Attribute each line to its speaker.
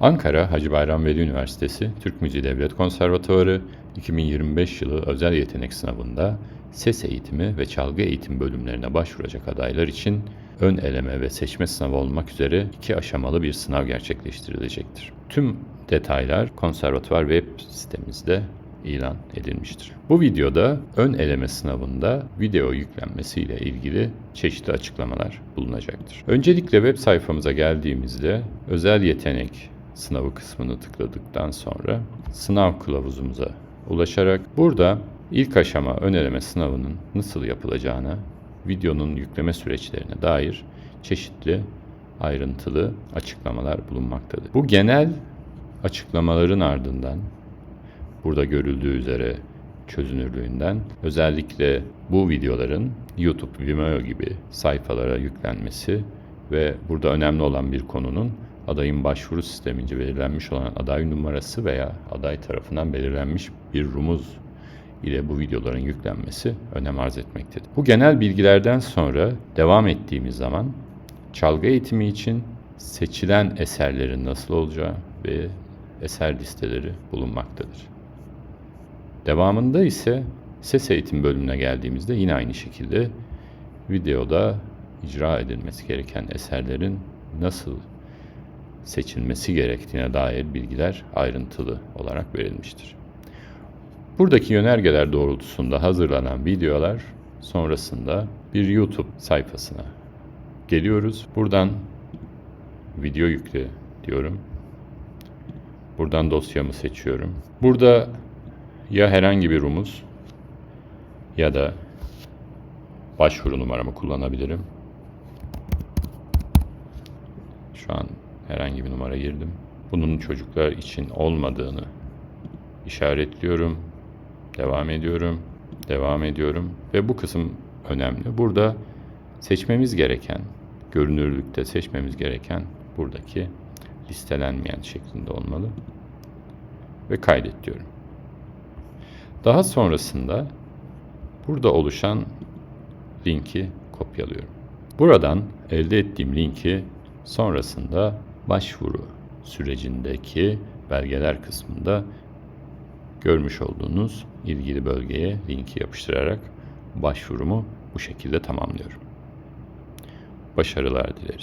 Speaker 1: Ankara Hacı Bayram Veli Üniversitesi Türk Müziği Devlet Konservatuvarı 2025 yılı özel yetenek sınavında ses eğitimi ve çalgı eğitim bölümlerine başvuracak adaylar için ön eleme ve seçme sınavı olmak üzere iki aşamalı bir sınav gerçekleştirilecektir. Tüm detaylar konservatuvar web sitemizde ilan edilmiştir. Bu videoda ön eleme sınavında video yüklenmesi ile ilgili çeşitli açıklamalar bulunacaktır. Öncelikle web sayfamıza geldiğimizde özel yetenek sınavı kısmını tıkladıktan sonra sınav kılavuzumuza ulaşarak burada ilk aşama ön eleme sınavının nasıl yapılacağına, videonun yükleme süreçlerine dair çeşitli ayrıntılı açıklamalar bulunmaktadır. Bu genel açıklamaların ardından burada görüldüğü üzere çözünürlüğünden özellikle bu videoların YouTube, Vimeo gibi sayfalara yüklenmesi ve burada önemli olan bir konunun adayın başvuru sistemince belirlenmiş olan aday numarası veya aday tarafından belirlenmiş bir rumuz ile bu videoların yüklenmesi önem arz etmektedir. Bu genel bilgilerden sonra devam ettiğimiz zaman çalgı eğitimi için seçilen eserlerin nasıl olacağı ve eser listeleri bulunmaktadır. Devamında ise ses eğitim bölümüne geldiğimizde yine aynı şekilde videoda icra edilmesi gereken eserlerin nasıl seçilmesi gerektiğine dair bilgiler ayrıntılı olarak verilmiştir. Buradaki yönergeler doğrultusunda hazırlanan videolar sonrasında bir YouTube sayfasına geliyoruz. Buradan video yükle diyorum. Buradan dosyamı seçiyorum. Burada ya herhangi bir rumuz ya da başvuru numaramı kullanabilirim. Şu an herhangi bir numara girdim. Bunun çocuklar için olmadığını işaretliyorum. Devam ediyorum. Devam ediyorum. Ve bu kısım önemli. Burada seçmemiz gereken, görünürlükte seçmemiz gereken buradaki listelenmeyen şeklinde olmalı. Ve kaydet diyorum. Daha sonrasında burada oluşan linki kopyalıyorum. Buradan elde ettiğim linki sonrasında başvuru sürecindeki belgeler kısmında görmüş olduğunuz ilgili bölgeye linki yapıştırarak başvurumu bu şekilde tamamlıyorum. Başarılar dileriz.